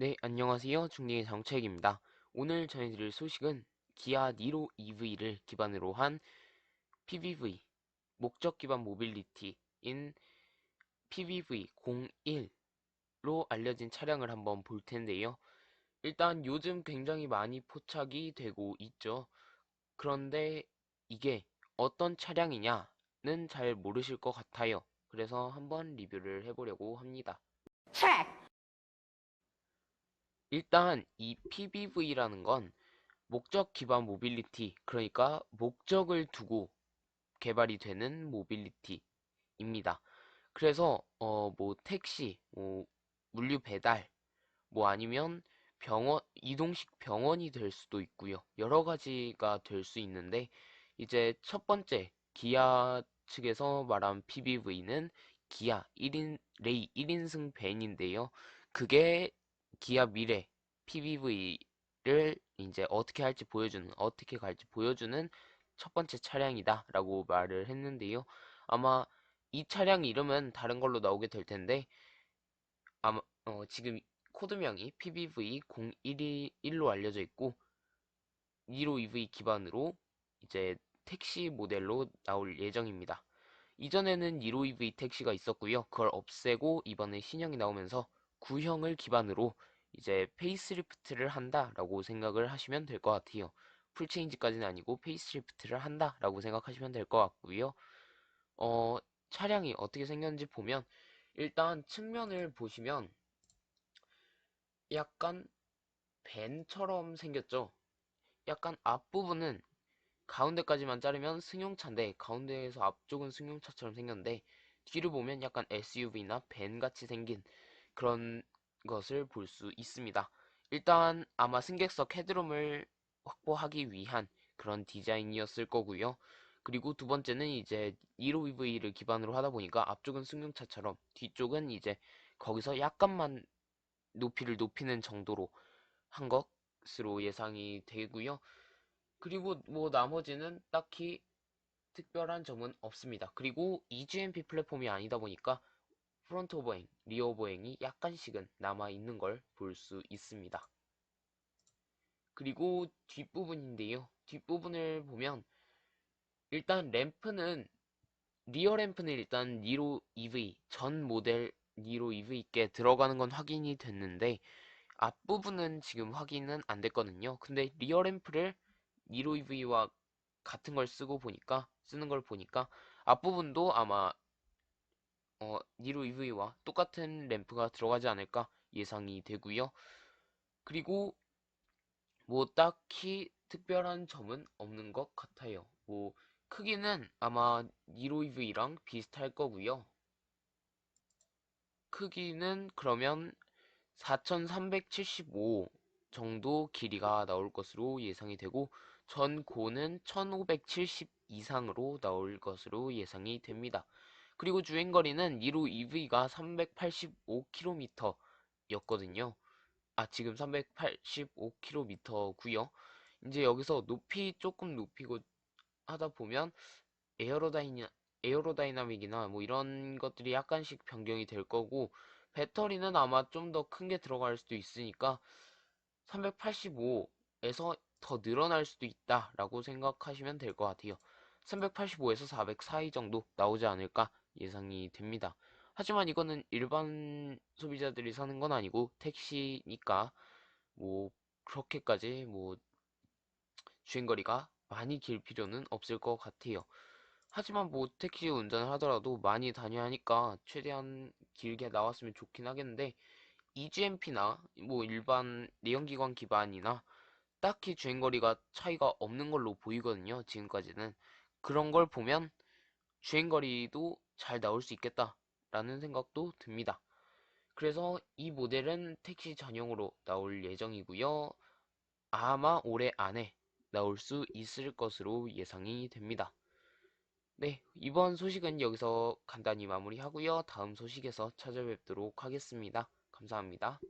네, 안녕하세요. 중딩의 정책입니다. 오늘 전해드릴 소식은 기아 니로 EV를 기반으로 한 PBV, 목적 기반 모빌리티인 PBV01로 알려진 차량을 한번 볼 텐데요. 일단 요즘 굉장히 많이 포착이 되고 있죠. 그런데 이게 어떤 차량이냐는 잘 모르실 것 같아요. 그래서 한번 리뷰를 해보려고 합니다. 일단 이 PBV라는 건 목적 기반 모빌리티, 그러니까 목적을 두고 개발이 되는 모빌리티입니다. 그래서 어 뭐 택시, 뭐 물류 배달, 뭐 아니면 병원 이동식 병원이 될 수도 있고요. 여러 가지가 될 수 있는데 이제 첫 번째 기아 측에서 말한 PBV는 기아 1인 레이 1인승 밴인데요. 그게 기아 미래 PBV를 이제 어떻게 할지 보여주는 어떻게 갈지 보여주는 첫 번째 차량이다 라고 말을 했는데요. 아마 이 차량 이름은 다른 걸로 나오게 될 텐데 아마 어, 지금 코드명이 PBV0121로 알려져 있고 니로 EV 기반으로 이제 택시 모델로 나올 예정입니다. 이전에는 니로 EV 택시가 있었고요. 그걸 없애고 이번에 신형이 나오면서 구형을 기반으로 이제 페이스리프트를 한다라고 생각을 하시면 될 것 같아요. 풀체인지까지는 아니고 페이스리프트를 한다라고 생각하시면 될 것 같고요. 어, 차량이 어떻게 생겼는지 보면 일단 측면을 보시면 약간 밴처럼 생겼죠. 약간 앞부분은 가운데까지만 자르면 승용차인데 가운데에서 앞쪽은 승용차처럼 생겼는데 뒤를 보면 약간 SUV나 밴 같이 생긴 그런 것을 볼 수 있습니다. 일단 아마 승객석 헤드룸을 확보하기 위한 그런 디자인이었을 거고요. 그리고 두 번째는 이제 1호V를 기반으로 하다 보니까 앞쪽은 승용차처럼 뒤쪽은 이제 거기서 약간만 높이를 높이는 정도로 한 것으로 예상이 되고요. 그리고 뭐 나머지는 딱히 특별한 점은 없습니다. 그리고 EGMP 플랫폼이 아니다 보니까 프론트 오버행, 리어 오버행이 약간씩은 남아있는 걸 볼 수 있습니다. 그리고 뒷부분인데요. 뒷부분을 보면 일단 램프는 리어 램프는 일단 니로 EV 전 모델 니로 EV께 들어가는 건 확인이 됐는데 앞부분은 지금 확인은 안 됐거든요. 근데 리어 램프를 니로 EV와 같은 걸 쓰고 보니까 쓰는 걸 보니까 앞부분도 아마 어, 니로 EV와 똑같은 램프가 들어가지 않을까 예상이 되고요. 그리고 뭐 딱히 특별한 점은 없는 것 같아요. 뭐 크기는 아마 니로 EV랑 비슷할 거고요. 크기는 그러면 4375 정도 길이가 나올 것으로 예상이 되고 전 고는 1570 이상으로 나올 것으로 예상이 됩니다. 그리고 주행거리는 2로 EV가 385km 였거든요. 아, 지금 385km고요. 이제 여기서 높이 조금 높이고 하다 보면 에어로다이나, 에어로다이나믹이나 뭐 이런 것들이 약간씩 변경이 될 거고 배터리는 아마 좀 더 큰 게 들어갈 수도 있으니까 385에서 더 늘어날 수도 있다라고 생각하시면 될 것 같아요. 385에서 400 사이 정도 나오지 않을까 예상이 됩니다. 하지만 이거는 일반 소비자들이 사는 건 아니고 택시니까 뭐 그렇게까지 뭐 주행거리가 많이 길 필요는 없을 것 같아요. 하지만 뭐 택시 운전을 하더라도 많이 다녀야 하니까 최대한 길게 나왔으면 좋긴 하겠는데 EGMP나 뭐 일반 내연기관 기반이나 딱히 주행거리가 차이가 없는 걸로 보이거든요. 지금까지는 그런 걸 보면 주행거리도 잘 나올 수 있겠다라는 생각도 듭니다. 그래서 이 모델은 택시 전용으로 나올 예정이고요. 아마 올해 안에 나올 수 있을 것으로 예상이 됩니다. 네, 이번 소식은 여기서 간단히 마무리하고요. 다음 소식에서 찾아뵙도록 하겠습니다. 감사합니다.